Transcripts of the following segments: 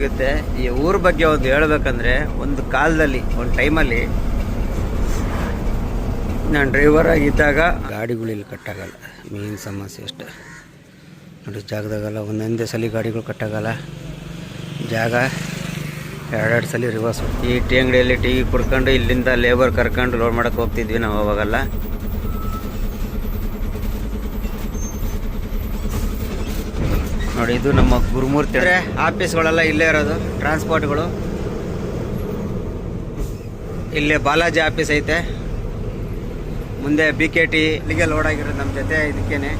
ಸಿಗುತ್ತೆ. ಈ ಊರ ಬಗ್ಗೆ ಒಂದು ಹೇಳ್ಬೇಕಂದ್ರೆ ಒಂದು ಕಾಲದಲ್ಲಿ, ಒಂದು ಟೈಮಲ್ಲಿ ನಾನು ಡ್ರೈವರ್ ಆಗಿದ್ದಾಗ ಗಾಡಿಗಳು ಇಲ್ಲಿ ಕಟ್ಟಾಗಲ್ಲ. ಮೇನ್ ಸಮಸ್ಯೆ ಅಷ್ಟೆ. ನೋಡಿ, ಜಾಗದಾಗಲ್ಲ ಒಂದೊಂದೇ ಸಲ ಗಾಡಿಗಳು ಕಟ್ಟಾಗಲ್ಲ. ಜಾಗ ಎರಡೆರಡು ಸಲ ರಿವರ್ಸ್ ಈ ಟೀ ಅಂಗಡಿಯಲ್ಲಿ ಟೀ ಕುಡ್ಕೊಂಡು ಇಲ್ಲಿಂದ ಲೇಬರ್ ಕರ್ಕೊಂಡು ಲೋಡ್ ಮಾಡೋಕೆ ಹೋಗ್ತಿದ್ವಿ ನಾವು ಅವಾಗೆಲ್ಲ. ನೋಡಿ, ಇದು ನಮ್ಮ ಗುರುಮೂರ್ತಿ ಆಫೀಸ್ಗಳೆಲ್ಲ ಇಲ್ಲೇ ಇರೋದು ಟ್ರಾನ್ಸ್ಪೋರ್ಟ್ಗಳು ಇಲ್ಲೇ ಬಾಲಾಜಿ ಆಫೀಸ್ ಐತೆ. ಮುಂದೆ ಬಿ ಕೆ ಟಿ ಇಲ್ಲಿಗೆ ಲೋಡ್ ಆಗಿರೋದು ನಮ್ಮ ಜೊತೆ, ಇದಕ್ಕೇನೆ.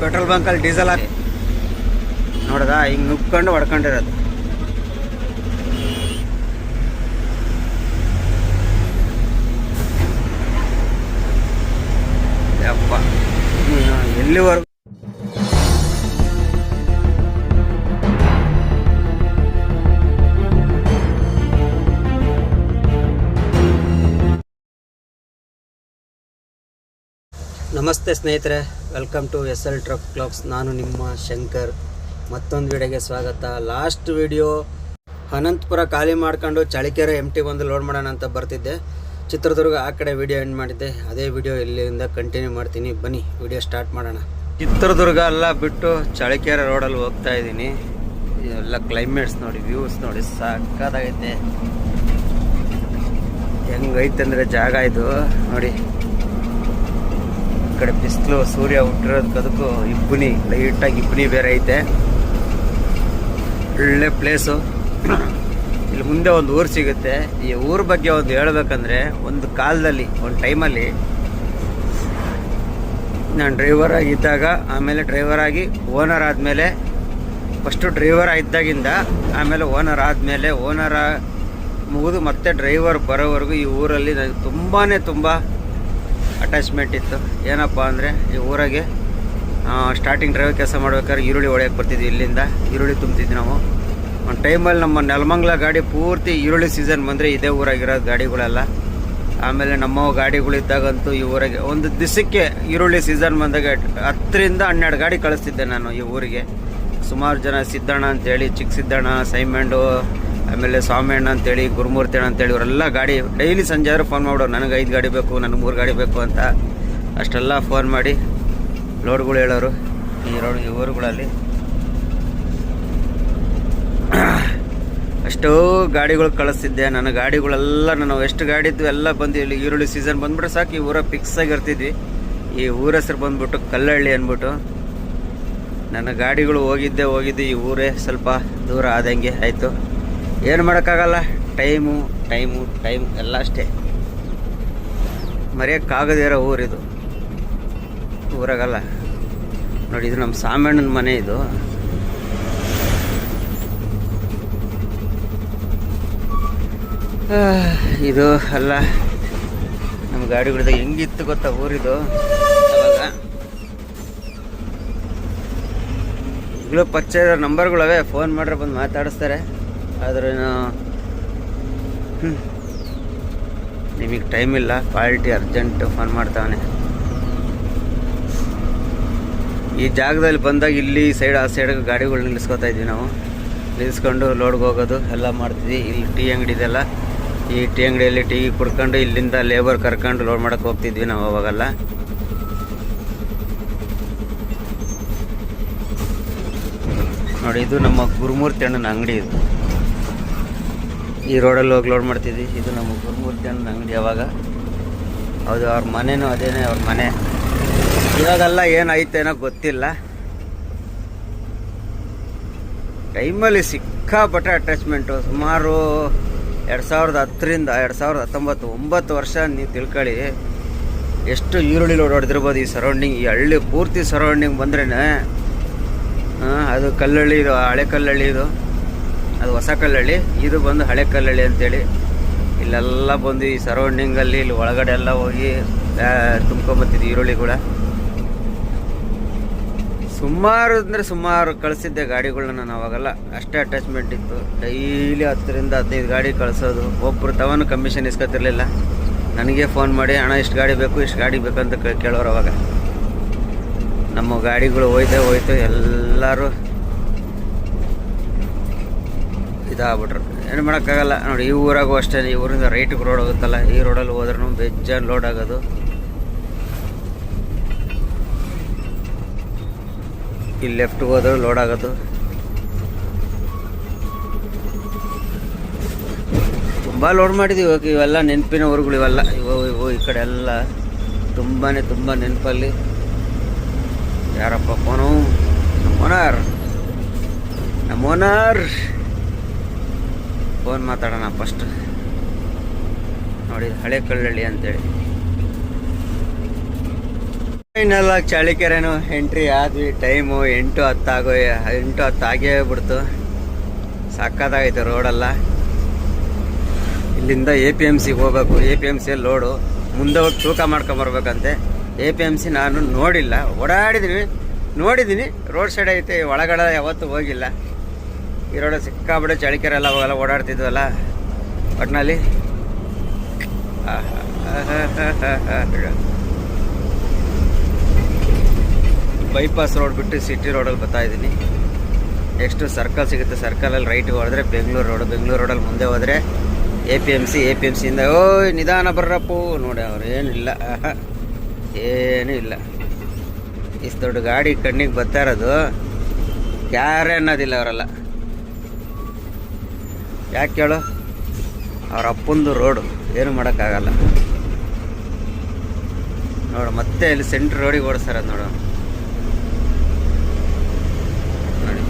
ಪೆಟ್ರೋಲ್ ಬಂಕಲ್ಲಿ ಡೀಸೆಲ್ ಹಾಕಿ ನೋಡ್ದ, ಹಿಂಗೆ ನುಗ್ಕೊಂಡು ಹೊಡ್ಕೊಂಡಿರೋದು. ಯಪ್ಪ. ಎಲ್ಲಿವರೆಗೂ ನಮಸ್ತೆ ಸ್ನೇಹಿತರೆ welcome to S L truck clocks ನಾನು ನಿಮ್ಮ ಶಂಕರ್. ಮತ್ತೊಂದು ವಿಡಿಯೋಗೆ ಸ್ವಾಗತ. ಲಾಸ್ಟ್ ವಿಡಿಯೋ ಅನಂತಪುರ ಖಾಲಿ ಮಾಡ್ಕೊಂಡು ಚಳಿಕೆರೆ ಎಂ ಟಿ ಬಂದು ಲೋಡ್ ಮಾಡೋಣ ಅಂತ ಬರ್ತಿದ್ದೆ. ಚಿತ್ರದುರ್ಗ ಆ ಕಡೆ ವಿಡಿಯೋ ಎಂಡ್ ಮಾಡಿದ್ದೆ. ಅದೇ ವಿಡಿಯೋ ಇಲ್ಲಿಂದ ಕಂಟಿನ್ಯೂ ಮಾಡ್ತೀನಿ. ಬನ್ನಿ ವಿಡಿಯೋ ಸ್ಟಾರ್ಟ್ ಮಾಡೋಣ. ಚಿತ್ರದುರ್ಗ ಎಲ್ಲ ಬಿಟ್ಟು ಚಳಿಕೆರೆ ರೋಡಲ್ಲಿ ಹೋಗ್ತಾ ಇದ್ದೀನಿ. ಎಲ್ಲ ಕ್ಲೈಮೇಟ್ಸ್ ನೋಡಿ ವ್ಯೂಸ್ ನೋಡಿ ಸಾಕಾಗೈತೆ ಹೆಂಗೈತೆ ಅಂದರೆ ಜಾಗ ಇದು. ನೋಡಿ ಕಡೆ ಬಿಸಿಲು, ಸೂರ್ಯ ಹುಟ್ಟಿರೋದಕ್ಕದಕ್ಕೂ ಇಬ್ಬನಿ ಲೈಟಾಗಿ ಇಬ್ಬನಿ ಬೇರೆ ಐತೆ. ಒಳ್ಳೆ ಪ್ಲೇಸು ಇಲ್ಲಿ ಮುಂದೆ ಒಂದು ಊರು ಸಿಗುತ್ತೆ. ಈ ಊರ ಬಗ್ಗೆ ಒಂದು ಹೇಳ್ಬೇಕಂದ್ರೆ, ಒಂದು ಕಾಲದಲ್ಲಿ, ಒಂದು ಟೈಮಲ್ಲಿ ನಾನು ಡ್ರೈವರ್ ಆಗಿದ್ದಾಗ ಆಮೇಲೆ ಡ್ರೈವರ್ ಆಗಿ ಓನರ್ ಆದಮೇಲೆ ಫಸ್ಟು ಡ್ರೈವರ್ ಆಗಿದ್ದಾಗಿಂದ ಆಮೇಲೆ ಓನರ್ ಆದಮೇಲೆ ಓನರ ಮುಗಿದು ಮತ್ತೆ ಡ್ರೈವರ್ ಬರೋವರೆಗೂ ಈ ಊರಲ್ಲಿ ನನಗೆ ತುಂಬಾ ತುಂಬ ಅಟ್ಯಾಚ್ಮೆಂಟ್ ಇತ್ತು. ಏನಪ್ಪ ಅಂದರೆ, ಈ ಊರಾಗೆ ಸ್ಟಾರ್ಟಿಂಗ್ ಡ್ರೈವರ್ ಕೆಲಸ ಮಾಡ್ಬೇಕಾದ್ರೆ ಈರುಳ್ಳಿ ಒಳಗೆ ಬರ್ತಿದ್ವಿ ಇಲ್ಲಿಂದ. ಈರುಳ್ಳಿ ತುಂಬ್ತಿದ್ವಿ ನಾವು. ಒಂದು ಟೈಮಲ್ಲಿ ನಮ್ಮ ನೆಲಮಂಗ್ಲ ಗಾಡಿ ಪೂರ್ತಿ ಈರುಳ್ಳಿ ಸೀಸನ್ ಬಂದರೆ ಇದೇ ಊರಾಗಿರೋದು ಗಾಡಿಗಳೆಲ್ಲ. ಆಮೇಲೆ ನಮ್ಮ ಗಾಡಿಗಳಿದ್ದಾಗಂತೂ ಈ ಊರಿಗೆ, ಒಂದು ದಿವಸಕ್ಕೆ ಈರುಳ್ಳಿ ಸೀಸನ್ ಬಂದಾಗ ಹತ್ತರಿಂದ ಹನ್ನೆರಡು ಗಾಡಿ ಕಳಿಸ್ತಿದ್ದೆ ನಾನು ಈ ಊರಿಗೆ. ಸುಮಾರು ಜನ ಸಿದ್ದಣ್ಣ ಅಂತೇಳಿ ಚಿಕ್ಕ ಸಿದ್ದಣ್ಣ, ಸೈಮಂಡು ಆಮೇಲೆ ಸ್ವಾಮಿಯಣ್ಣ ಅಂತೇಳಿ, ಗುರುಮೂರ್ತಿ ಅಣ್ಣ ಅಂತೇಳಿ, ಇವರೆಲ್ಲ ಗಾಡಿ, ಡೈಲಿ ಸಂಜೆ ಆದರೂ ಫೋನ್ ಮಾಡೋರು ನನಗೆ ಐದು ಗಾಡಿ ಬೇಕು ನನಗೆ ಮೂರು ಗಾಡಿ ಬೇಕು ಅಂತ. ಅಷ್ಟೆಲ್ಲ ಫೋನ್ ಮಾಡಿ, ಲೋಡ್ಗಳು ಹೇಳೋರು, ಈ ರೋಡ್, ಈ ಊರುಗಳಲ್ಲಿ. ಅಷ್ಟೋ ಗಾಡಿಗಳು ಕಳಿಸ್ತಿದ್ದೆ, ನನ್ನ ಗಾಡಿಗಳೆಲ್ಲ, ನಾನು ಎಷ್ಟು ಗಾಡಿ ಇದ್ವು, ಎಲ್ಲ ಬಂದು ಇಲ್ಲಿ ಈರುಳ್ಳಿ ಸೀಸನ್ ಬಂದ್ಬಿಟ್ರೆ ಸಾಕು, ಈ ಊರ ಫಿಕ್ಸ್ ಆಗಿರ್ತಿದ್ವಿ. ಈ ಊರ ಹೆಸರು ಬಂದ್ಬಿಟ್ಟು ಕಲ್ಲಹಳ್ಳಿ ಅಂದ್ಬಿಟ್ಟು. ನನ್ನ ಗಾಡಿಗಳು ಹೋಗಿದ್ದೆ ಹೋಗಿದ್ದು ಈ ಊರೇ, ಸ್ವಲ್ಪ ದೂರ ಆದಂಗೆ ಆಯಿತು. ಏನು ಮಾಡೋಕ್ಕಾಗಲ್ಲ? ಟೈಮು ಟೈಮು, ಟೈಮ್, ಎಲ್ಲ ಅಷ್ಟೇ. ಮರೆಯೋಕ್ಕಾಗದೇ ಇರೋ ಊರಿದು ಊರಾಗಲ್ಲ. ನೋಡಿ, ಇದು ನಮ್ಮ ಸಾಮಣ್ಣನ ಮನೆ ಇದು. ಇದು ಅಲ್ಲ. ನಮ್ಮ ಗಾಡಿಗಳ್ದಾಗ ಹೆಂಗಿತ್ತು ಗೊತ್ತಾ ಊರಿದು ಅವಾಗ. ಈಗಲೂ ಪರಿಚಯ ನಂಬರ್ಗಳವೆ, ಫೋನ್ ಮಾಡ್ರೆ ಬಂದು ಮಾತಾಡಿಸ್ತಾರೆ. ಆದ್ರೆ ನಿಮಗೆ ಟೈಮ್ ಇಲ್ಲ. ಪಾರ್ಟಿ ಅರ್ಜೆಂಟ್ ಫೋನ್ ಮಾಡ್ತಾವನೆ. ಈ ಜಾಗದಲ್ಲಿ ಬಂದಾಗ ಇಲ್ಲಿ ಸೈಡ್ ಆ ಸೈಡ್ ಗಾಡಿಗಳು ನಿಲ್ಲಿಸ್ಕೊತಾ ಇದ್ವಿ ನಾವು. ನಿಲ್ಲಿಸ್ಕೊಂಡು ಲೋಡ್ಗೆ ಹೋಗೋದು ಎಲ್ಲ ಮಾಡ್ತಿದ್ವಿ. ಇಲ್ಲಿ ಟೀ ಅಂಗಡಿ ಇದೆಲ್ಲ ಈ ಟೀ ಅಂಗಡಿಯಲ್ಲಿ ಟೀ ಕುಡ್ಕೊಂಡು ಇಲ್ಲಿಂದ ಲೇಬರ್ ಕರ್ಕೊಂಡು ಲೋಡ್ ಮಾಡಕ್ಕೆ ಹೋಗ್ತಿದ್ವಿ ನಾವು ಅವಾಗೆಲ್ಲ. ನೋಡಿ, ಇದು ನಮ್ಮ ಗುರುಮೂರ್ತಿ ಅಣ್ಣನ ಅಂಗಡಿ ಇದು. ಈ ರೋಡಲ್ಲಿ ಹೋಗಿ ಲೋಡ್ ಮಾಡ್ತಿದ್ವಿ. ಇದು ನಮ್ಮ ಗುರುಮೂರ್ತಿ ಅನ್ನೋ ಅಂಗಡಿ ಯಾವಾಗ? ಹೌದು, ಅವ್ರ ಮನೆನೂ ಅದೇನೇ ಅವ್ರ ಮನೆ. ಇವಾಗೆಲ್ಲ ಏನಾಯ್ತೇನೋ ಗೊತ್ತಿಲ್ಲ. ಟೈಮಲ್ಲಿ ಸಿಕ್ಕಾಪಟ್ಟೆ ಅಟ್ಯಾಚ್ಮೆಂಟು ಸುಮಾರು ಎರಡು ಸಾವಿರದ ಹತ್ತರಿಂದ ಎರಡು ಸಾವಿರದ ಹತ್ತೊಂಬತ್ತು, ಒಂಬತ್ತು ವರ್ಷ ನೀವು ತಿಳ್ಕೊಳ್ಳಿ. ಎಷ್ಟು ಈರುಳ್ಳಿ ಲೋಡ್ ಹೊಡೆದಿರ್ಬೋದು ಈ ಸರೌಂಡಿಂಗ್ ಈ ಹಳ್ಳಿ ಪೂರ್ತಿ ಸರೌಂಡಿಂಗ್ ಬಂದ್ರೇ ಅದು ಕಲ್ಲಳ್ಳಿ ಇದು, ಹಳೆ ಕಲ್ಲಳ್ಳಿ ಇದು. ಅದು ಹೊಸ ಕಲ್ಲಳ್ಳಿ, ಇದು ಬಂದು ಹಳೆ ಕಲ್ಲಳ್ಳಿ ಅಂತೇಳಿ. ಇಲ್ಲೆಲ್ಲ ಬಂದು ಈ ಸರೌಂಡಿಂಗಲ್ಲಿ ಇಲ್ಲಿ ಒಳಗಡೆ ಎಲ್ಲ ಹೋಗಿ ತುಂಬ್ಕೊಂಬತ್ತಿದ್ದು ಈರುಳ್ಳಿ ಕೂಡ. ಸುಮಾರು ಅಂದರೆ ಸುಮಾರು ಕಳಿಸಿದ್ದೆ ಗಾಡಿಗಳನ್ನ ನಾನು ಅವಾಗೆಲ್ಲ. ಅಷ್ಟೇ ಅಟ್ಯಾಚ್ಮೆಂಟ್ ಇತ್ತು. ಡೈಲಿ ಹತ್ತರಿಂದ ಹದಿನೈದು ಗಾಡಿ ಕಳಿಸೋದು. ಒಬ್ಬರು ತವನು ಕಮಿಷನ್ ಇಸ್ಕೊತಿರ್ಲಿಲ್ಲ ನನಗೆ ಫೋನ್ ಮಾಡಿ ಹಣ ಇಷ್ಟು ಗಾಡಿ ಬೇಕು, ಇಷ್ಟು ಗಾಡಿ ಬೇಕಂತ ಕೇಳೋರು ಅವಾಗ. ನಮ್ಮ ಗಾಡಿಗಳು ಹೋಯ್ತೆ ಹೋಯ್ತು. ಎಲ್ಲರೂ ಇದಾಗ್ಬಿಟ್ರು. ಏನು ಮಾಡೋಕ್ಕಾಗಲ್ಲ. ನೋಡಿ, ಈ ಊರಾಗೂ ಅಷ್ಟೇ, ಈ ಊರಿಂದ ರೈಟ್ಗೆ ರೋಡ್ ಹೋಗುತ್ತಲ್ಲ, ಈ ರೋಡಲ್ಲಿ ಹೋದ್ರೂ ಬೆಜ್ಜಾನ್ ಲೋಡ್ ಆಗೋದು. ಇಲ್ಲಿ ಲೆಫ್ಟ್ಗೆ ಹೋದ್ರೆ ಲೋಡ್ ಆಗೋದು. ತುಂಬ ಲೋಡ್ ಮಾಡಿದ್ದೀವಿ ಇವಾಗ ಇವೆಲ್ಲ ನೆನಪಿನ ಊರುಗಳು ಇವೆಲ್ಲ. ಇವು ಇವು ಈ ಕಡೆ ಎಲ್ಲ ತುಂಬಾ ತುಂಬ ನೆನಪಲ್ಲಿ. ಯಾರಪ್ಪ ಫೋನು ನಮ್ಮ ಓನರ್ ನಮ್ಮ ಓನರ್ ಫೋನ್ ಮಾತಾಡೋಣ ಫಸ್ಟ್ ನೋಡಿ, ಹಳೆ ಕಳ್ಳಳ್ಳಿ ಅಂತೇಳಿ. ಇನ್ನೆಲ್ಲ ಚಳಿಕೆರೆನು ಎಂಟ್ರಿ ಆದ್ವಿ ಟೈಮು ಎಂಟು ಹತ್ತಾಗೋ, ಎಂಟು ಹತ್ತು ಆಗೇ ಬಿಡ್ತು. ಸಕ್ಕತ್ತಾಗೈತೆ ರೋಡೆಲ್ಲ ಇಲ್ಲಿಂದ ಎ ಪಿ ಎಂ ಸಿಗೆ ಹೋಗ್ಬೇಕು. A P M C load ಮುಂದೆ ಹೋಗಿ ತೂಕ ಮಾಡ್ಕೊಂಬರ್ಬೇಕಂತೆ ಎ ಪಿ ಎಂ ಸಿ ನಾನು ನೋಡಿಲ್ಲ. ಓಡಾಡಿದ್ದೀನಿ ನೋಡಿದ್ದೀನಿ ರೋಡ್ ಸೈಡ್ ಐತೆ, ಒಳಗಡೆ ಯಾವತ್ತೂ ಹೋಗಿಲ್ಲ. ಈ ರೋಡ್ ಸಿಕ್ಕಾಬಿಡೆ ಚಳಿಕೆರೆ ಎಲ್ಲ ಹೋಗಲ್ಲ ಓಡಾಡ್ತಿದ್ವಲ್ಲ ಒಟ್ಟಿನಲ್ಲಿ ಬೈಪಾಸ್ ರೋಡ್ ಬಿಟ್ಟು ಸಿಟಿ ರೋಡಲ್ಲಿ ಬರ್ತಾ ಇದ್ದೀನಿ. ನೆಕ್ಸ್ಟು ಸರ್ಕಲ್ ಸಿಗುತ್ತೆ. ಸರ್ಕಲಲ್ಲಿ ರೈಟ್ ಹೋದ್ರೆ ಬೆಂಗಳೂರು ರೋಡು ಬೆಂಗಳೂರು ರೋಡಲ್ಲಿ ಮುಂದೆ ಹೋದರೆ A P M C A P M ಸಿಯಿಂದ ಓಯ್, ನಿಧಾನ ಬರ್ರಪ್ಪು. ನೋಡಿ, ಅವ್ರು ಏನಿಲ್ಲ. ಏನೂ ಇಲ್ಲ. ಇಷ್ಟು ದೊಡ್ಡ ಗಾಡಿ ಕಣ್ಣಿಗೆ ಬರ್ತಾ ಇರೋದು. ಯಾರೇ ಅನ್ನೋದಿಲ್ಲ ಅವರೆಲ್ಲ. ಯಾಕೆ ಕೇಳು? ಅವ್ರ ಅಪ್ಪಂದು ರೋಡು ಏನು ಮಾಡೋಕ್ಕಾಗಲ್ಲ. ನೋಡು, ಮತ್ತೆ ಇಲ್ಲಿ ಸೆಂಟ್ರ್ ರೋಡಿಗೆ ಓಡಿಸ್ತಾರ ನೋಡು. ನೋಡಿ.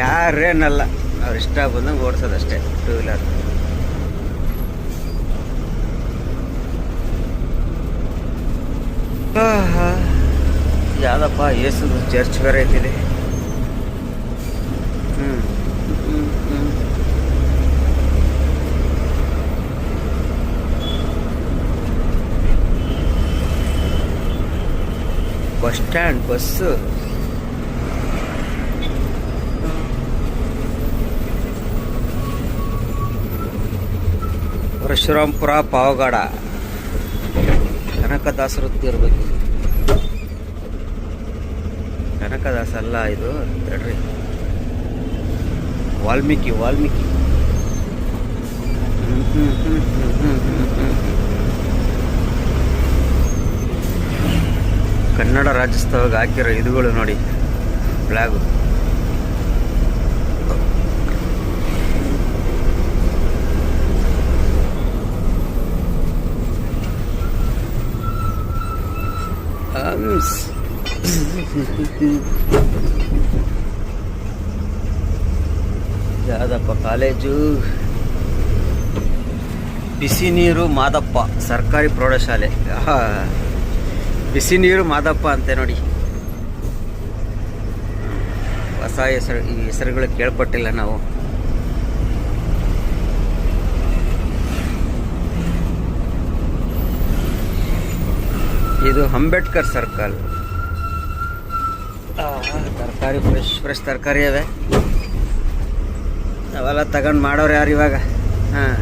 ಯಾರೇನಲ್ಲ ಅವ್ರ ಇಷ್ಟ ಬಂದಂಗೆ ಓಡಿಸೋದಷ್ಟೇ ಟೂ ವೀಲರ್ ಯಾವ್ದಪ್ಪ ಯೇಸು ಚರ್ಚ್ ಬೇರೆ ಐತಿದೆ ಹ್ಞೂ ಹ್ಞೂ ಹ್ಞೂ bus stand bus. Parashurampura Pavagada. ವೃತ್ತಿ ಇರಬೇಕು. ಕನಕದಾಸ ಅಲ್ಲ ಇದು ಹೇಳ್ರಿ. ವಾಲ್ಮೀಕಿ ವಾಲ್ಮೀಕಿ. ಹ್ಞೂ ಹ್ಞೂ ಹ್ಮ್, ಕನ್ನಡ ರಾಜ್ಯೋತ್ಸವಕ್ಕೆ ಹಾಕಿರೋ ಇದುಗಳು ನೋಡಿ. ಹಂಸ್ ಯಾವ್ದಪ್ಪ ಕಾಲೇಜು? ಬಿಸಿ ನೀರು ಮಾದಪ್ಪ ಸರ್ಕಾರಿ ಪ್ರೌಢಶಾಲೆ. ಬಿಸಿ ನೀರು ಮಾದಪ್ಪ ಅಂತೆ ನೋಡಿ. ಹೊಸ ಹೆಸರು ಈ ಹೆಸರುಗಳು ಕೇಳ್ಪಟ್ಟಿಲ್ಲ ನಾವು. ಇದು ಅಂಬೇಡ್ಕರ್ ಸರ್ಕಲ್. ತರಕಾರಿ ಫ್ರೆಶ್ ಫ್ರೆಶ್ ತರಕಾರಿ ಅವೆ. ಅವೆಲ್ಲ ತಗೊಂಡು ಮಾಡೋರು ಯಾರು ಇವಾಗ? ಹಾಂ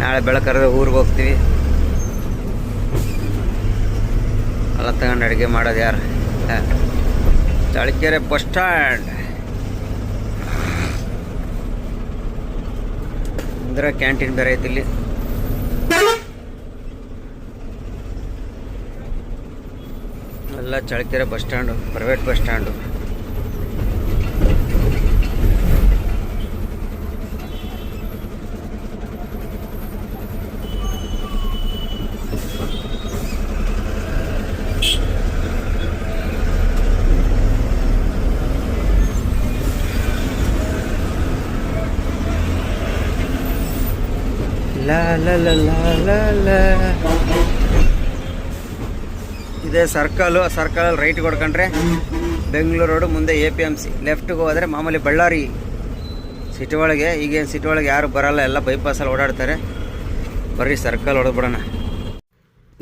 ನಾಳೆ ಬೆಳಕರೆ ಊರಿಗೆ ಹೋಗ್ತೀವಿ. ಎಲ್ಲ ತಗೊಂಡು ಅಡುಗೆ ಮಾಡೋದು ಯಾರು? Challakere bus stand. ಅಂದ್ರೆ ಕ್ಯಾಂಟೀನ್ ಬೇರೆ ಐತಿ ಇಲ್ಲಿ. ಎಲ್ಲ Challakere bus stand, private bus stand. ಇದೇ ಸರ್ಕಲ್ ಅಲ್ಲಿ ರೈಟ್ ಹೊಡ್ಕೊಂಡ್ರೆ ಬೆಂಗಳೂರು ರೋಡು, ಮುಂದೆ ಎ ಪಿ ಎಂ ಸಿ. ಲೆಫ್ಟ್ಗೆ ಹೋದ್ರೆ ಮಾಮೂಲಿ ಬಳ್ಳಾರಿ ಸಿಟಿ ಒಳಗೆ, ಈಗೇನು ಸಿಟಿ ಒಳಗೆ ಯಾರು ಬರಲ್ಲ, ಎಲ್ಲ ಬೈಪಾಸಲ್ಲಿ ಓಡಾಡ್ತಾರೆ. ಬರ್ರಿ, ಸರ್ಕಲ್ ಹೊಡೆದ್ಬಿಡೋಣ.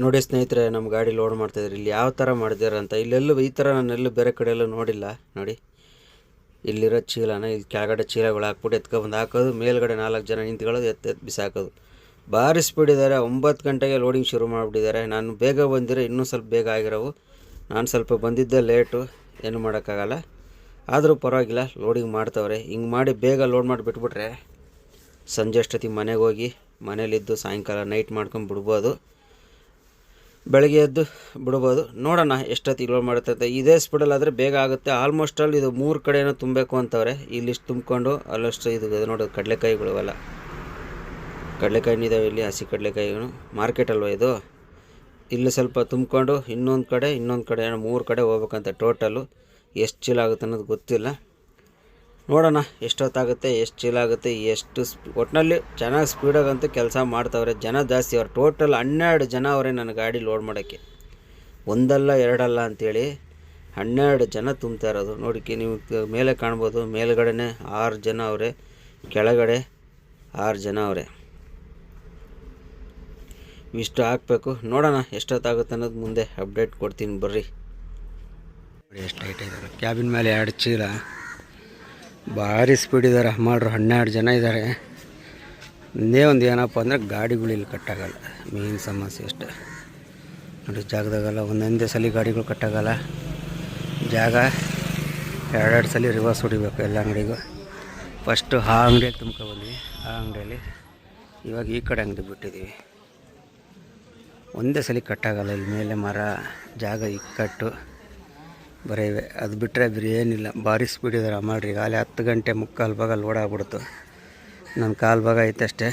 ನೋಡಿ ಸ್ನೇಹಿತರೆ, ನಮ್ಮ ಗಾಡಿ ಲೋಡ್ ಮಾಡ್ತಾಯಿದ್ರು ಇಲ್ಲಿ ಯಾವ ಥರ ಮಾಡಿದ್ದಾರೆ ಅಂತ, ಇಲ್ಲೆಲ್ಲೂ ಈ ಥರ ನಾನೆಲ್ಲೂ ಬೇರೆ ಕಡೆ ಎಲ್ಲೂ ನೋಡಿಲ್ಲ. ನೋಡಿ, ಇಲ್ಲಿರೋ ಚೀಲನ, ಇಲ್ಲಿ ಕೆಳಗಡೆ ಚೀಲಗಳು ಹಾಕ್ಬಿಟ್ಟು ಎತ್ಕೊಬಂದು ಹಾಕೋದು, ಮೇಲ್ಗಡೆ ನಾಲ್ಕು ಜನ ನಿಂತ್ಕೊಳ್ಳೋದು, ಎತ್ತು ಎತ್ತು ಬಿಸಾಕೋದು. ಭಾರಿ ಸ್ಪೀಡ್ ಇದ್ದಾರೆ ಒಂಬತ್ತು ಗಂಟೆಗೆ ಲೋಡಿಂಗ್ ಶುರು ಮಾಡಿಬಿಟ್ಟಿದ್ದಾರೆ. ನಾನು ಬೇಗ ಬಂದಿರೋ, ಇನ್ನೂ ಸ್ವಲ್ಪ ಬೇಗ ಆಗಿರೋವು. ನಾನು ಸ್ವಲ್ಪ ಬಂದಿದ್ದೆ ಲೇಟು ಏನು ಮಾಡೋಕ್ಕಾಗಲ್ಲ. ಆದರೂ ಪರವಾಗಿಲ್ಲ ಲೋಡಿಂಗ್ ಮಾಡ್ತವ್ರೆ. ಹಿಂಗೆ ಮಾಡಿ ಬೇಗ ಲೋಡ್ ಮಾಡಿ ಬಿಟ್ಬಿಟ್ರೆ ಸಂಜೆ ಅಷ್ಟೊತ್ತಿಗೆ ಮನೆಗೆ ಹೋಗಿ, ಮನೇಲಿದ್ದು ಸಾಯಂಕಾಲ ನೈಟ್ ಮಾಡ್ಕೊಂಡು ಬಿಡ್ಬೋದು. ಬೆಳಗ್ಗೆ ಎದ್ದು ಬಿಡ್ಬೋದು. ನೋಡೋಣ ಎಷ್ಟೊತ್ತಿಗೆ ಲೋಡ್ ಮಾಡುತ್ತೆ ಇದೇ ಸ್ಪೀಡಲ್ಲಾದರೆ ಬೇಗ ಆಗುತ್ತೆ. ಆಲ್ಮೋಸ್ಟ್ ಅಲ್ಲಿ ಇದು ಮೂರು ಕಡೆನೂ ತುಂಬಬೇಕು ಅಂತವ್ರೆ. ಇಲ್ಲಿಷ್ಟು ತುಂಬಿಕೊಂಡು, ಅಲ್ಲಷ್ಟು ಇದು ನೋಡೋದು ಕಡಲೆಕಾಯಿಗಳು ಅವೆಲ್ಲ. ಕಡಲೆಕಾಯಿನೂ ಇದಾವೆ ಇಲ್ಲಿ, ಹಸಿ ಕಡಲೆಕಾಯಿಗಳು ಮಾರ್ಕೆಟ್ ಅಲ್ವಾ ಇದು? ಇಲ್ಲಿ ಸ್ವಲ್ಪ ತುಂಬಿಕೊಂಡು ಇನ್ನೊಂದು ಕಡೆ ಇನ್ನೊಂದು ಕಡೆ ಮೂರು ಕಡೆ ಹೋಗ್ಬೇಕಂತ ಟೋಟಲು ಎಷ್ಟು ಚೀಲ ಆಗುತ್ತೆ ಅನ್ನೋದು ಗೊತ್ತಿಲ್ಲ. ನೋಡೋಣ, ಎಷ್ಟೊತ್ತಾಗುತ್ತೆ, ಎಷ್ಟು ಚೀಲ ಆಗುತ್ತೆ, ಎಷ್ಟು ಸ್ಪೀ ಒಟ್ಟಿನಲ್ಲಿ ಚೆನ್ನಾಗಿ ಸ್ಪೀಡಾಗಂತೂ ಕೆಲಸ ಮಾಡ್ತಾವ್ರೆ. ಜನ ಜಾಸ್ತಿ ಅವ್ರು. ಟೋಟಲ್ ಹನ್ನೆರಡು ಜನ ಅವರೇ ನನ್ನ ಗಾಡಿ ಲೋಡ್ ಮಾಡೋಕ್ಕೆ. ಒಂದಲ್ಲ, ಎರಡಲ್ಲ ಅಂಥೇಳಿ ಹನ್ನೆರಡು ಜನ ತುಂಬ್ತಾ ಇರೋದು. ನೋಡಿಕೆ ನೀವು ಮೇಲೆ ಕಾಣ್ಬೋದು. ಮೇಲುಗಡೆನೆ ಆರು ಜನ ಅವರೇ, ಕೆಳಗಡೆ ಆರು ಜನ ಅವರೇ. ಇಷ್ಟು ಹಾಕಬೇಕು. ನೋಡೋಣ ಎಷ್ಟೊತ್ತಾಗುತ್ತೆ ಅನ್ನೋದು ಮುಂದೆ ಅಪ್ಡೇಟ್ ಕೊಡ್ತೀನಿ ಬರ್ರಿ. ಎಷ್ಟು ಹೈಟ್ ಇದ್ದಾರೆ. ಕ್ಯಾಬಿನ್ ಮೇಲೆ ಎರಡು ಚೀಲ. ಭಾರಿ ಸ್ಪೀಡ್ ಇದ್ದಾರೆ. ಮಾಡ್ರು ಹನ್ನೆರಡು ಜನ ಇದ್ದಾರೆ. ಒಂದೇ ಒಂದು ಏನಪ್ಪ ಅಂದರೆ ಗಾಡಿಗಳು ಇಲ್ಲಿ ಕಟ್ಟಾಗಲ್ಲ. ಮೇನ್ ಸಮಸ್ಯೆ ಅಷ್ಟೆ. ನೋಡಿ ಜಾಗದಾಗಲ್ಲ ಒಂದೊಂದೇ ಸಲ ಗಾಡಿಗಳು ಕಟ್ಟಾಗಲ್ಲ. ಜಾಗ ಎರಡೆರಡು ಸಲ ರಿವರ್ಸ್ ಹೊಡಿಬೇಕು ಎಲ್ಲ ಅಂಗಡಿಗೂ. ಫಸ್ಟು ಆ ಅಂಗಡಿಯಾಗ ತುಂಬ್ಕೊಬಂದ್ವಿ ಆ ಅಂಗಡಿಯಲ್ಲಿ ಇವಾಗ ಈ ಕಡೆ ಅಂಗಡಿ ಬಿಟ್ಟಿದ್ದೀವಿ. ಒಂದೇ ಸಲ ಕಟ್ಟಾಗಲ್ಲ, ಇಲ್ಲಿ ಮೇಲೆ ಮರ, ಜಾಗ ಇಕ್ಕಟ್ಟು. ಬರೀ ಇವೆ. ಅದು ಬಿಟ್ಟರೆ ಬೇರೆ ಏನಿಲ್ಲ. ಭಾರಿ ಸ್ಪೀಡ್ ಇದ್ದಾರೆ ಮಾಡ್ರಿ ಅಲ್ಲಿ ಹತ್ತು ಗಂಟೆ ಮುಕ್ಕಾಲು ಭಾಗ ಲೋಡ್ ಆಗ್ಬಿಡ್ತು. ನನ್ನ ಕಾಲು ಭಾಗ ಐತೆ ಅಷ್ಟೇ.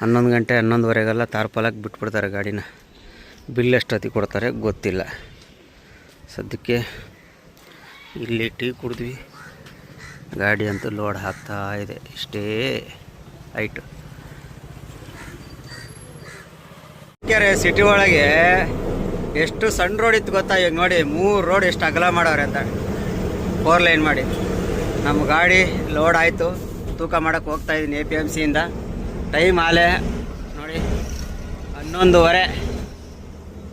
ಹನ್ನೊಂದು ಗಂಟೆ, ಹನ್ನೊಂದುವರೆಗೆಲ್ಲ ತಾರ್ಪಾಲಕ್ಕೆ ಬಿಟ್ಬಿಡ್ತಾರೆ ಗಾಡಿನ. ಬಿಲ್ ಎಷ್ಟೊತ್ತಿಗೆ ಕೊಡ್ತಾರೆ ಗೊತ್ತಿಲ್ಲ. ಸದ್ಯಕ್ಕೆ ಇಲ್ಲಿ ಟೀ ಕುಡಿದ್ವಿ. ಗಾಡಿ ಅಂತೂ ಲೋಡ್ ಹಾಕ್ತಾ ಇದೆ. ಇಷ್ಟೇ. ಹೈಟು ಕೆರೆ ಸಿಟಿ ಒಳಗೆ ಎಷ್ಟು ಸಣ್ಣ ರೋಡ್ ಇತ್ತು ಗೊತ್ತಾ? ಈಗ ನೋಡಿ, ಮೂರು ರೋಡ್ ಎಷ್ಟು ಅಗಲ ಮಾಡವ್ರೆ ಅಂತ. ಫೋರ್ ಲೈನ್ ಮಾಡಿ. ನಮ್ಮ ಗಾಡಿ ಲೋಡ್ ಆಯಿತು. ತೂಕ ಮಾಡೋಕ್ಕೆ ಹೋಗ್ತಾ ಇದ್ದೀನಿ ಎ ಪಿ ಎಂ ಸಿಯಿಂದ ಟೈಮ್ ಆಲೆ, ನೋಡಿ, ಹನ್ನೊಂದುವರೆ.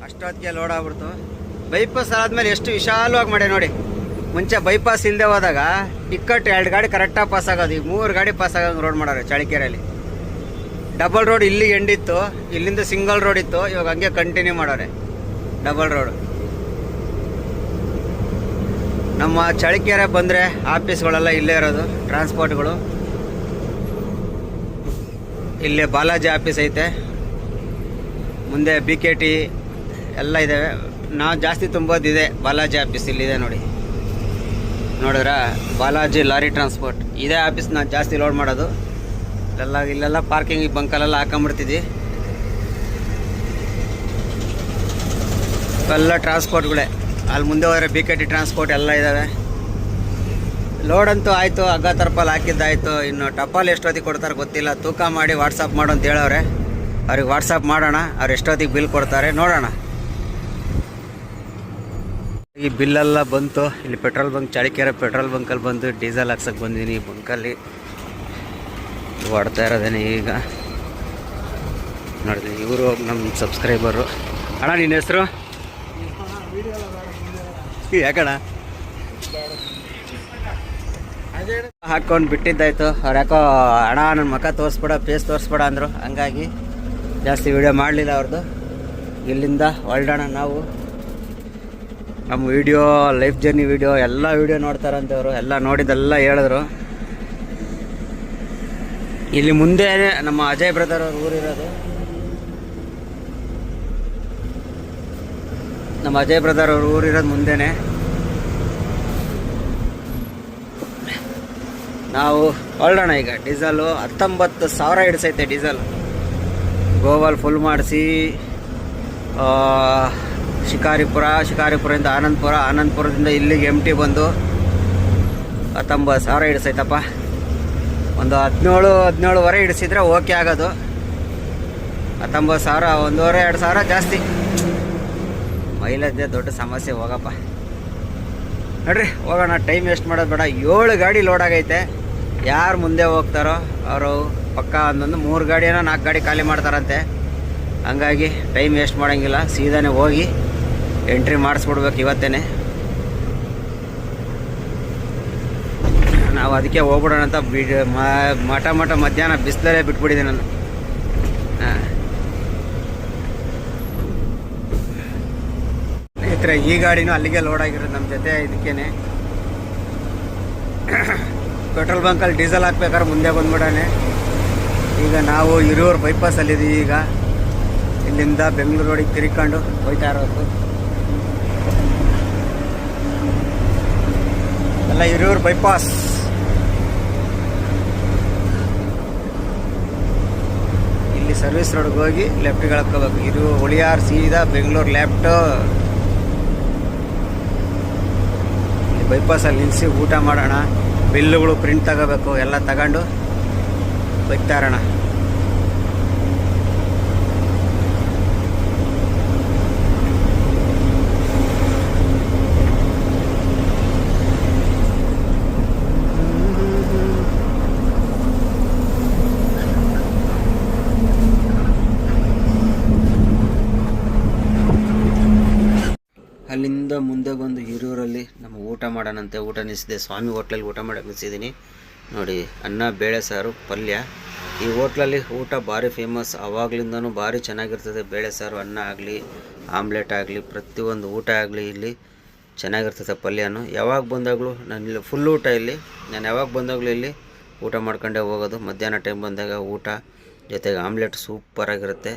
ಅಷ್ಟೊತ್ತಿಗೆ ಲೋಡ್ ಆಗ್ಬಿಡ್ತು. ಬೈಪಾಸ್ ಆದಮೇಲೆ ಎಷ್ಟು ವಿಶಾಲವಾಗಿ ಮಾಡಿ ನೋಡಿ. ಮುಂಚೆ ಬೈಪಾಸ್ ಇಲ್ಲದೆ ಹೋದಾಗ ಟಿಕ್ಕಟ್ ಎರಡು ಗಾಡಿ ಕರೆಕ್ಟಾಗಿ ಪಾಸ್ ಆಗೋದು. ಈಗ ಮೂರು ಗಾಡಿ ಪಾಸ್ ಆಗೋಂಗೆ ರೋಡ್ ಮಾಡೋರು ಚಳಿಕೆರೆಯಲ್ಲಿ ಡಬಲ್ ರೋಡ್ ಇಲ್ಲಿ ಎಂಡಿತ್ತು, ಇಲ್ಲಿಂದ ಸಿಂಗಲ್ ರೋಡ್ ಇತ್ತು, ಇವಾಗ ಹಂಗೆ ಕಂಟಿನ್ಯೂ ಮಾಡೋರೆ. Double road. ನಮ್ಮ ಚಳಿಕೆರೆ ಬಂದರೆ ಆಫೀಸ್ಗಳೆಲ್ಲ ಇಲ್ಲೇ ಇರೋದು ಟ್ರಾನ್ಸ್ಪೋರ್ಟ್ಗಳು ಇಲ್ಲೇ ಬಾಲಾಜಿ ಆಫೀಸ್ ಐತೆ. ಮುಂದೆ ಬಿ ಕೆ ಟಿ ಎಲ್ಲ ಇದ್ದಾವೆ ನಾವು ಜಾಸ್ತಿ ತುಂಬೋದಿದೆ ಬಾಲಾಜಿ ಆಫೀಸ್, ಇಲ್ಲಿದೆ ನೋಡಿ. ನೋಡಿದ್ರಾ? ಬಾಲಾಜಿ ಲಾರಿ ಟ್ರಾನ್ಸ್ಪೋರ್ಟ್ ಇದೇ ಆಫೀಸ್ ನಾನು ಜಾಸ್ತಿ ಲೋಡ್ ಮಾಡೋದು. ಇಲ್ಲೆಲ್ಲ ಇಲ್ಲೆಲ್ಲ ಪಾರ್ಕಿಂಗ್ ಬಂಕಲ್ಲೆಲ್ಲ ಹಾಕೊಂಬಿಡ್ತಿದ್ವಿ. ಎಲ್ಲ ಟ್ರಾನ್ಸ್ಪೋರ್ಟ್ಗಳೇ ಅಲ್ಲಿ ಮುಂದೆ ಹೋದ್ರೆ ಬಿ ಕೆ ಟಿ ಟ್ರಾನ್ಸ್ಪೋರ್ಟ್ ಎಲ್ಲ ಇದ್ದಾವೆ ಲೋಡ್ ಅಂತೂ ಆಯಿತು, ಹಗ್ಗ ತರ್ಪಲ್ ಹಾಕಿದ್ದಾಯಿತು. ಇನ್ನು ಟಪಾಲ್ ಎಷ್ಟೊತ್ತಿಗೆ ಕೊಡ್ತಾರೆ ಗೊತ್ತಿಲ್ಲ. ತೂಕ ಮಾಡಿ ವಾಟ್ಸಪ್ ಮಾಡು ಅಂತ ಹೇಳವ್ರೆ. ಅವ್ರಿಗೆ ವಾಟ್ಸಪ್ ಮಾಡೋಣ, ಅವ್ರು ಎಷ್ಟೊತ್ತಿಗೆ ಬಿಲ್ ಕೊಡ್ತಾರೆ ನೋಡೋಣ. ಈ ಬಿಲ್ಲೆಲ್ಲ ಬಂತು. ಇಲ್ಲಿ ಪೆಟ್ರೋಲ್ ಬಂಕ್, ಚಳಿಕೆರೆ ಪೆಟ್ರೋಲ್ ಬಂಕಲ್ಲಿ ಬಂದು ಡೀಸೆಲ್ ಹಾಕ್ಸಕ್ಕೆ ಬಂದಿದ್ದೀನಿ ಈ ಬಂಕಲ್ಲಿ. ಹೊಡ್ತಾ ಇರೋದೇನೆ ಈಗ. ನೋಡಿದೆ ಇವರು ನಮ್ಮ ಸಬ್ಸ್ಕ್ರೈಬರು ಅಣ್ಣ, ನಿನ್ನ ಹೆಸರು? ಯಾಕಣ್ಣ? ಹಾಕ್ಕೊಂಡು ಬಿಟ್ಟಿದ್ದಾಯ್ತು. ಅವ್ರು ಯಾಕೋ ಹಣ ನನ್ನ ಮಕ ತೋರಿಸ್ಬೇಡ ಫೇಸ್ ತೋರಿಸ್ಬೇಡ ಅಂದರು. ಹಂಗಾಗಿ ಜಾಸ್ತಿ ವಿಡಿಯೋ ಮಾಡಲಿಲ್ಲ ಅವ್ರದ್ದು ಇಲ್ಲಿಂದ ಹೊರಡೋಣ ನಾವು. ನಮ್ಮ ವೀಡಿಯೋ ಲೈಫ್ ಜರ್ನಿ ವೀಡಿಯೋ ಎಲ್ಲ ವೀಡಿಯೋ ನೋಡ್ತಾರಂತೆ ಅವರು. ಎಲ್ಲ ನೋಡಿದ್ದೆಲ್ಲ ಹೇಳಿದ್ರು. ಇಲ್ಲಿ ಮುಂದೆ ನಮ್ಮ ಅಜಯ್ ಬ್ರದರ್ ಅವ್ರ ಊರಿರೋದು. ನಮ್ಮ ಅಜಯ್ ಬ್ರದರ್ ಅವ್ರ ಊರಿರೋದು ಮುಂದೆನೆ. ನಾವು ಹೊರಡೋಣ ಈಗ. ಡೀಸೆಲು ಹತ್ತೊಂಬತ್ತು ಸಾವಿರ ಹಿಡಿಸೈತೆ ಡೀಸೆಲ್. ಗೋವಾಲ್ ಫುಲ್ ಮಾಡಿಸಿ ಶಿಕಾರಿಪುರ, ಶಿಕಾರಿಪುರದಿಂದ ಆನಂದಪುರ, ಆನಂದಪುರದಿಂದ ಇಲ್ಲಿಗೆ ಎಂ ಟಿ ಬಂದು ಹತ್ತೊಂಬತ್ತು ಸಾವಿರ ಹಿಡಿಸೈತಪ್ಪ. ಒಂದು ಹದಿನೇಳು, ಹದಿನೇಳುವರೆ ಹಿಡಿಸಿದ್ರೆ ಓಕೆ ಆಗೋದು. ಹತ್ತೊಂಬತ್ತು ಸಾವಿರ, ಒಂದೂವರೆ, ಎರಡು ಸಾವಿರ ಜಾಸ್ತಿ. ಮೈಲದ್ದೇ ದೊಡ್ಡ ಸಮಸ್ಯೆ, ಹೋಗಪ್ಪ. ನೋಡ್ರಿ, ಹೋಗೋಣ. ಟೈಮ್ ವೇಸ್ಟ್ ಮಾಡೋದು ಬೇಡ. ಏಳು ಗಾಡಿ ಲೋಡ್ ಆಗೈತೆ. ಯಾರು ಮುಂದೆ ಹೋಗ್ತಾರೋ ಅವರು ಪಕ್ಕ ಒಂದೊಂದು ಮೂರು ಗಾಡಿಯೋ ನಾಲ್ಕು ಗಾಡಿ ಖಾಲಿ ಮಾಡ್ತಾರಂತೆ. ಹಂಗಾಗಿ ಟೈಮ್ ವೇಸ್ಟ್ ಮಾಡೋಂಗಿಲ್ಲ. ಸೀದಾನೆ ಹೋಗಿ ಎಂಟ್ರಿ ಮಾಡಿಸ್ಬಿಡ್ಬೇಕು ಇವತ್ತೇನೆ. ನಾವು ಅದಕ್ಕೆ ಹೋಗ್ಬಿಡೋಣ ಅಂತ ಮ- ಮಠ ಮಠ ಮಧ್ಯಾಹ್ನ ಬಿಸಿಲಲ್ಲೇ ಬಿಟ್ಬಿಟ್ಟಿದೆ ನಾನು. ಹಾಂ. ಈ ಗಾಡಿನೂ ಅಲ್ಲಿಗೆ ಲೋಡ್ ಆಗಿರೋದು ನಮ್ಮ ಜೊತೆ ಇದಕ್ಕೇನೆ. ಪೆಟ್ರೋಲ್ ಬಂಕಲ್ಲಿ ಡೀಸೆಲ್ ಹಾಕ್ಬೇಕಾದ್ರೆ ಮುಂದೆ ಬಂದ್ಬಿಡಾನೆ ಈಗ ನಾವು ಹಿರಿಯೂರು ಬೈಪಾಸಲ್ಲಿದ್ದೀವಿ ಈಗ. ಇಲ್ಲಿಂದ ಬೆಂಗಳೂರು ರೋಡಿಗೆ ತಿರ್ಕೊಂಡು ಹೋಯ್ತಾ ಇರೋದು. ಎಲ್ಲ ಹಿರಿಯೂರು ಬೈಪಾಸ್ ಇಲ್ಲಿ ಸರ್ವಿಸ್ ರೋಡ್ಗೆ ಹೋಗಿ ಲೆಫ್ಟ್ಗೆ ಹಾಕೋಬೇಕು ಇದು ಉಳಿಯಾರ್ ಸೀದಾ ಬೆಂಗಳೂರು ಲೆಫ್ಟ್ ಬೈಪಾಸಲ್ಲಿ ನಿಲ್ಲಿಸಿ ಊಟ ಮಾಡೋಣ. ಬಿಲ್ಲುಗಳು ಪ್ರಿಂಟ್ ತಗೋಬೇಕು, ಎಲ್ಲ ತಗೊಂಡು ಹೋಗ್ತಾ ಇರೋಣ ಅಲ್ಲಿಂದ ಮುಂದೆ ಬಂದು ಹಿರಿಯೂರಲ್ಲಿ ನಮ್ಮ ಊಟ ಮಾಡೋಣಂತೆ, ಊಟ ನಿಲ್ಲಿಸಿದೆ ಸ್ವಾಮಿ ಹೋಟ್ಲಲ್ಲಿ ಊಟ ಮಾಡಕ್ಕೆ ನಿಲ್ಲಿಸಿದ್ದೀನಿ ನೋಡಿ, ಅನ್ನ, ಬೇಳೆ, ಸಾರು, ಪಲ್ಯ. ಈ ಹೋಟ್ಲಲ್ಲಿ ಊಟ ಭಾರಿ ಫೇಮಸ್. ಅವಾಗ್ಲಿಂದನೂ ಭಾರಿ ಚೆನ್ನಾಗಿರ್ತದೆ. ಬೇಳೆ, ಸಾರು, ಅನ್ನ ಆಗಲಿ, ಆಮ್ಲೆಟ್ ಆಗಲಿ, ಪ್ರತಿಯೊಂದು ಊಟ ಆಗಲಿ ಇಲ್ಲಿ ಚೆನ್ನಾಗಿರ್ತದೆ ಪಲ್ಯನೂ. ಯಾವಾಗ ಬಂದಾಗಲೂ ನಾನು ಇಲ್ಲಿ ಫುಲ್ ಊಟ ಇಲ್ಲಿ. ನಾನು ಯಾವಾಗ ಬಂದಾಗಲೂ ಇಲ್ಲಿ ಊಟ ಮಾಡ್ಕೊಂಡೇ ಹೋಗೋದು. ಮಧ್ಯಾಹ್ನ ಟೈಮ್ ಬಂದಾಗ ಊಟ, ಜೊತೆಗೆ ಆಮ್ಲೆಟ್ ಸೂಪರಾಗಿರುತ್ತೆ.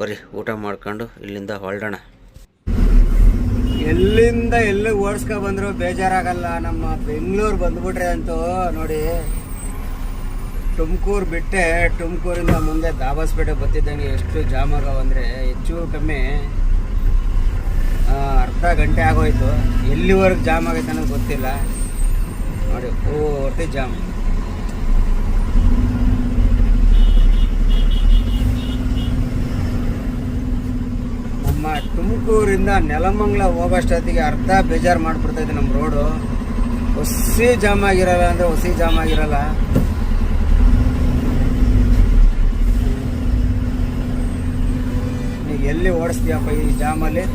ಬರೀ ಊಟ ಮಾಡ್ಕೊಂಡು ಇಲ್ಲಿಂದ ಹೊರಡೋಣ. ಎಲ್ಲಿಂದ ಎಲ್ಲಿ ಓಡಿಸ್ಕೊ ಬಂದ್ರು ಬೇಜಾರಾಗಲ್ಲ. ನಮ್ಮ ಬೆಂಗಳೂರು ಬಂದ್ಬಿಟ್ರೆ ಅಂತೂ ನೋಡಿ, ತುಮಕೂರು ಬಿಟ್ಟೆ ತುಮಕೂರಿಂದ ಮುಂದೆ ದಾಬಾಸ್ಪೇಟೆ ಬರ್ತಿದ್ದಂಗೆ ಎಷ್ಟು ಬಂದ್ರೆ ಹೆಚ್ಚು ಕಮ್ಮಿ ಅರ್ಧ ಗಂಟೆ ಆಗೋಯ್ತು. ಎಲ್ಲಿವರೆಗೆ ಜಾಮ್ ಆಗೈತೆ ಅನ್ನೋದು ಗೊತ್ತಿಲ್ಲ. ನೋಡಿ, ಪೂರ್ತಿ ಜಾಮ್ ನಮ್ಮ ತುಮಕೂರಿಂದ ನೆಲಮಂಗ್ಲ ಹೋಗೋಷ್ಟೊತ್ತಿಗೆ ಅರ್ಧ ಬೇಜಾರು ಮಾಡಿಬಿಡ್ತೈತೆ ನಮ್ಮ ರೋಡು. ಹೊಸಿ ಜಾಮ್ ಆಗಿರಲ್ಲ ಅಂದರೆ ಹೊಸಿ ಜಾಮ್ ಆಗಿರಲ್ಲ. ಎಲ್ಲಿ ಓಡಿಸ್ತೀಯಪ್ಪ ಈ ಜಾಮಲ್ಲಿ?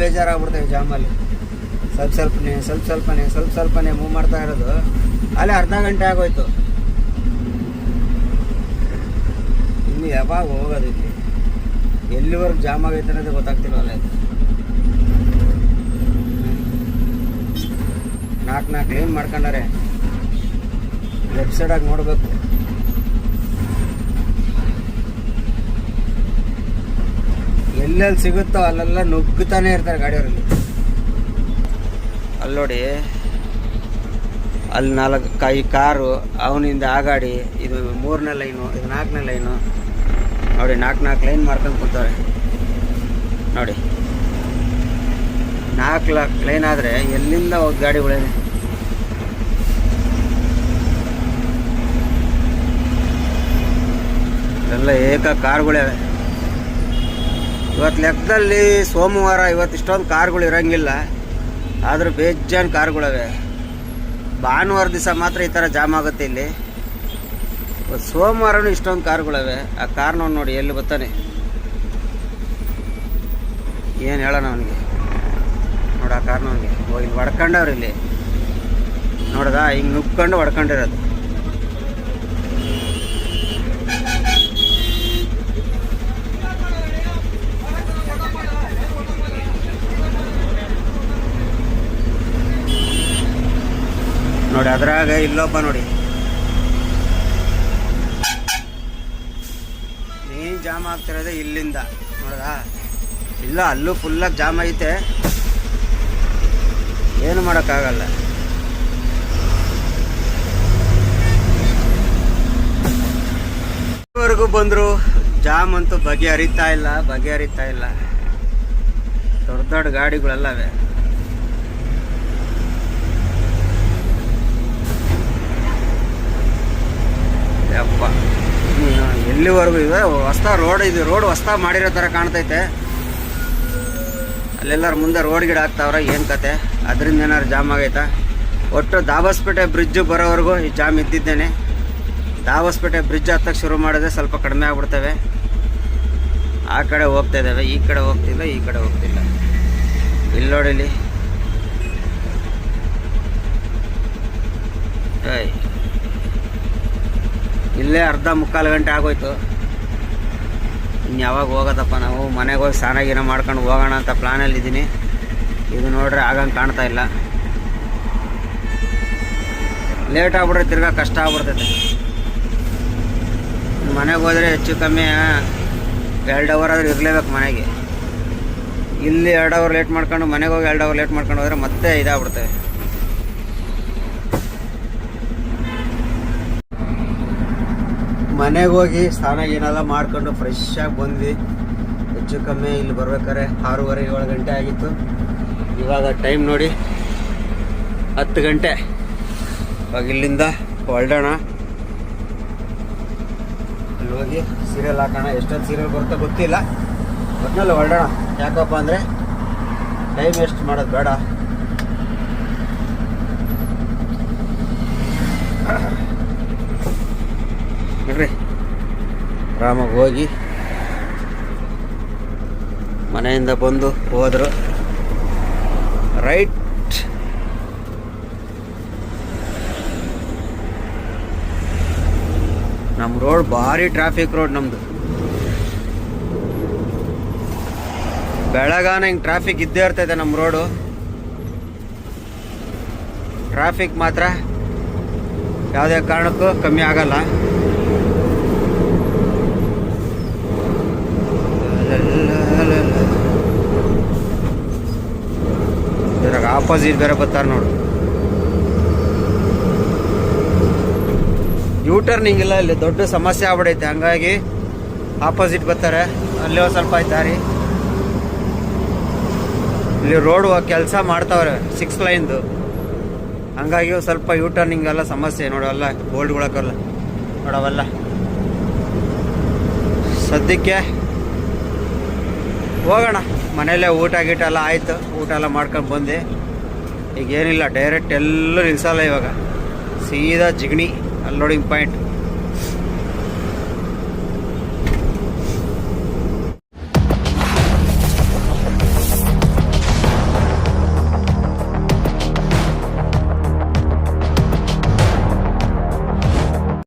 ಬೇಜಾರಾಗ್ಬಿಡ್ತೇವೆ ಜಾಮಲ್ಲಿ. ಸ್ವಲ್ಪ ಸ್ವಲ್ಪನೇ ಸ್ವಲ್ಪ ಸ್ವಲ್ಪನೇ ಸ್ವಲ್ಪ ಸ್ವಲ್ಪನೇ ಮೂವ್ ಮಾಡ್ತಾ ಇರೋದು. ಅಲ್ಲೇ ಅರ್ಧ ಗಂಟೆ ಆಗೋಯ್ತು. ಇನ್ನು ಯಾವಾಗ ಹೋಗೋದು ಇಲ್ಲಿ? ಎಲ್ಲಿವರೆಗೂ ಜಾಮ್ ಆಗೈತೆ ಅನ್ನೋದು ಗೊತ್ತಾಗ್ತಿಲ್ವಲ್ಲ ಇದು? ನಾಲ್ಕು ನಾಲ್ಕು ಲೈನ್ ಮಾಡ್ಕೊಂಡಾರೆ. ಲೆಫ್ಟ್ ಸೈಡಾಗಿ ನೋಡಬೇಕು. ಎಲ್ಲೆಲ್ಲಿ ಸಿಗುತ್ತೋ ಅಲ್ಲೆಲ್ಲ ನುಗ್ಗುತ್ತಾನೆ ಇರ್ತಾರೆ ಗಾಡಿಯವರಲ್ಲಿ. ಅಲ್ಲಿ ನೋಡಿ. ಅಲ್ಲಿ ನಾಲ್ಕು ಕೈ ಕಾರು, ಅವನಿಂದ ಆ ಗಾಡಿ ಇದು ಮೂರನೇ ಲೈನು, ಇದು ನಾಲ್ಕನೇ ಲೈನು. ನೋಡಿ, ನಾಲ್ಕು ನಾಲ್ಕು ಲೈನ್ ಮಾಡ್ಕೊಂಡು ಕೂತವ್ರೆ. ನೋಡಿ. ನಾಲ್ಕು ನಾಲ್ಕು ಲೈನ್ ಆದರೆ ಎಲ್ಲಿಂದ ಹೋಗಿ ಗಾಡಿಗಳೇನೆ ಎಲ್ಲ ಏಕ ಕಾರ್ಗಳೇ. ಇವತ್ತು ಲೆಕ್ಕದಲ್ಲಿ ಸೋಮವಾರ ಇವತ್ತು ಇಷ್ಟೊಂದು ಕಾರ್ಗಳು ಇರೋಂಗಿಲ್ಲ. ಆದರೂ ಬೇಜಾನ್ ಕಾರ್ಗಳವೆ. ಭಾನುವಾರ ದಿವಸ ಮಾತ್ರ ಈ ಥರ ಜಾಮ್ ಆಗುತ್ತೆ ಇಲ್ಲಿ. ಸೋಮವಾರನೂ ಇಷ್ಟೊಂದು ಕಾರ್ಗಳವೆ. ಆ ಕಾರ್ನ ನೋಡಿ, ಎಲ್ಲಿ ಬರ್ತಾನೆ? ಏನು ಹೇಳೋಣ ಅವನಿಗೆ? ನೋಡು, ಆ ಕಾರ್ನ ಅವನಿಗೆ. ಇಲ್ಲಿ ಹೊಡ್ಕೊಂಡವ್ರು ಇಲ್ಲಿ. ನೋಡ್ದ, ಹಿಂಗೆ ನುಗ್ಕೊಂಡು ಹೊಡ್ಕೊಂಡಿರೋದು ನೋಡಿ, ಅದ್ರಾಗ ಇಲ್ಲೊಬ್ಬ ನೋಡಿ. ಏನ್ ಜಾಮ್ ಆಗ್ತಿರೋದೆ ಇಲ್ಲಿಂದ, ನೋಡದಾ? ಇಲ್ಲ, ಅಲ್ಲೂ ಫುಲ್ಲಾಗಿ ಜಾಮ್ ಐತೆ. ಏನು ಮಾಡೋಕ್ಕಾಗಲ್ಲ. ವರೆಗೂ ಬಂದ್ರು? ಜಾಮ್ ಅಂತೂ ಬಗೆಹರಿತಾ ಇಲ್ಲ, ಬಗೆ ಬಗೆಹರಿತಾ ಇಲ್ಲ. ದೊಡ್ಡ ದೊಡ್ಡ ಗಾಡಿಗಳೆಲ್ಲವೆ. ಹ್ಮ್, ಎಲ್ಲಿವರೆಗೂ ಇದೆ? ಹೊಸ್ತಾ ರೋಡ್ ಇದು ರೋಡ್ ಹೊಸ್ತಾ ಮಾಡಿರೋ ಥರ ಕಾಣ್ತೈತೆ. ಅಲ್ಲೆಲ್ಲರ ಮುಂದೆ ರೋಡ್ ಗಿಡ ಹಾಕ್ತಾವ್ರ ಏನು ಕತೆ? ಅದರಿಂದ ಏನಾರು ಜಾಮ್ ಆಗೈತಾ? ಒಟ್ಟು ದಾಬಸ್ಪೇಟೆ ಬ್ರಿಡ್ಜ್ ಬರೋವರೆಗೂ ಈ ಜಾಮ್ ಇದ್ದಿದ್ದೇನೆ. ದಾಬಸ್ಪೇಟೆ ಬ್ರಿಡ್ಜ್ ಹತ್ತಕ್ಕೆ ಶುರು ಮಾಡಿದ್ರೆ ಸ್ವಲ್ಪ ಕಡಿಮೆ ಆಗ್ಬಿಡ್ತವೆ. ಆ ಕಡೆ ಹೋಗ್ತಾ ಇದ್ದಾವೆ ಈ ಕಡೆ ಹೋಗ್ತಿಲ್ಲ ಈ ಕಡೆ ಹೋಗ್ತಿಲ್ಲ ಇಲ್ಲಿ ನೋಡಿಲಿ ಇಲ್ಲೇ ಅರ್ಧ ಮುಕ್ಕಾಲು ಗಂಟೆ ಆಗೋಯ್ತು. ಇನ್ನು ಯಾವಾಗ ಹೋಗೋದಪ್ಪ ನಾವು? ಮನೆಗೆ ಹೋಗಿ ಸ್ನಾನ ಗೀನ ಮಾಡ್ಕೊಂಡು ಹೋಗೋಣ ಅಂತ ಪ್ಲಾನಲ್ಲಿದ್ದೀನಿ ಇದು ನೋಡ್ರೆ ಆಗಂಗೆ ಕಾಣ್ತಾ ಇಲ್ಲ. ಲೇಟ್ ಆಗ್ಬಿಟ್ರೆ ತಿರ್ಗಾ ಕಷ್ಟ ಆಗ್ಬಿಡ್ತೈತೆ. ಮನೆಗೆ ಹೋದರೆ ಹೆಚ್ಚು ಕಮ್ಮಿ ಎರಡು ಅವರ್ ಆದರೂ ಇರಲೇಬೇಕು ಮನೆಗೆ. ಇಲ್ಲಿ ಎರಡು ಅವರ್ ಲೇಟ್ ಮಾಡ್ಕೊಂಡು ಮನೆಗೆ ಹೋಗಿ ಎರಡು ಅವರ್ ಲೇಟ್ ಮಾಡ್ಕೊಂಡು ಹೋದರೆ ಮತ್ತೆ ಇದಾಗ್ಬಿಡ್ತೇವೆ. ಮನೆಗೆ ಹೋಗಿ ಸ್ನಾನ ಏನೆಲ್ಲ ಮಾಡ್ಕೊಂಡು ಫ್ರೆಶ್ ಆಗಿ ಬಂದ್ವಿ. ಹೆಚ್ಚು ಕಮ್ಮಿ ಇಲ್ಲಿ ಬರ್ಬೇಕಾದ್ರೆ ಆರೂವರೆ ಏಳು ಗಂಟೆ ಆಗಿತ್ತು. ಇವಾಗ ಟೈಮ್ ನೋಡಿ ಹತ್ತು ಗಂಟೆ. ಇವಾಗ ಇಲ್ಲಿಂದ ಹೊರಡೋಣ. ಅಲ್ಲಿ ಹೋಗಿ ಸೀರಿಯಲ್ ಹಾಕೋಣ. ಎಷ್ಟೊಂದು ಸೀರಿಯಲ್ ಬರುತ್ತೋ ಗೊತ್ತಿಲ್ಲ. ಒಟ್ಟಿನಲ್ಲಿ ಹೊರಡೋಣ. ಯಾಕಪ್ಪ ಅಂದರೆ ಟೈಮ್ ವೇಸ್ಟ್ ಮಾಡೋದು ಬೇಡ ನೋಡ್ರಿ ಆರಾಮಾಗಿ ಹೋಗಿ ಮನೆಯಿಂದ ಬಂದು ಹೋದರು. ರೈಟ್. ನಮ್ಮ ರೋಡ್ ಭಾರಿ ಟ್ರಾಫಿಕ್ ರೋಡ್ ನಮ್ಮದು ಬೆಳಗಾನ ಹಿಂಗೆ ಟ್ರಾಫಿಕ್ ಇದ್ದೇ ಇರ್ತೈತೆ ನಮ್ಮ ರೋಡು. ಟ್ರಾಫಿಕ್ ಮಾತ್ರ ಯಾವುದೇ ಕಾರಣಕ್ಕೂ ಕಮ್ಮಿ ಆಗಲ್ಲ. ಆಪೋಸಿಟ್ ಬೇರೆ ಬರ್ತಾರೆ ನೋಡು. ಯೂ ಟರ್ನಿಂಗ್ ಇಲ್ಲ ಇಲ್ಲಿ ದೊಡ್ಡ ಸಮಸ್ಯೆ ಆಗ್ಬಿಡೈತೆ. ಹಂಗಾಗಿ ಆಪೋಸಿಟ್ ಬರ್ತಾರೆ. ಅಲ್ಲಿ ಸ್ವಲ್ಪ ದಾರಿ. ಇಲ್ಲಿ ರೋಡ್ ಕೆಲಸ ಮಾಡ್ತಾವ್ರೆ ಸಿಕ್ಸ್ ಲೈನ್ದು ಹಂಗಾಗಿ ಸ್ವಲ್ಪ ಯೂ ಟರ್ನಿಂಗ್ ಎಲ್ಲ ಸಮಸ್ಯೆ ನೋಡವಲ್ಲ ಬೋಲ್ಡ್ಗಳಕ್ಕಲ್ಲ ನೋಡವಲ್ಲ ಸದ್ಯಕ್ಕೆ ಹೋಗೋಣ. ಮನೆಯಲ್ಲೇ ಊಟ ಗೀಟ ಎಲ್ಲ ಆಯ್ತು. ಊಟ ಎಲ್ಲ ಮಾಡ್ಕೊಂಡು ಬಂದೆ. ಈಗ ಏನಿಲ್ಲ ಡೈರೆಕ್ಟ್ ಎಲ್ಲೂ ನಿಲ್ಸಲ್ಲ ಇವಾಗ. ಸೀದಾ ಜಿಗಣಿ ಅಲ್ಲಿ ನೋಡಿಂಗ್ ಪಾಯಿಂಟ್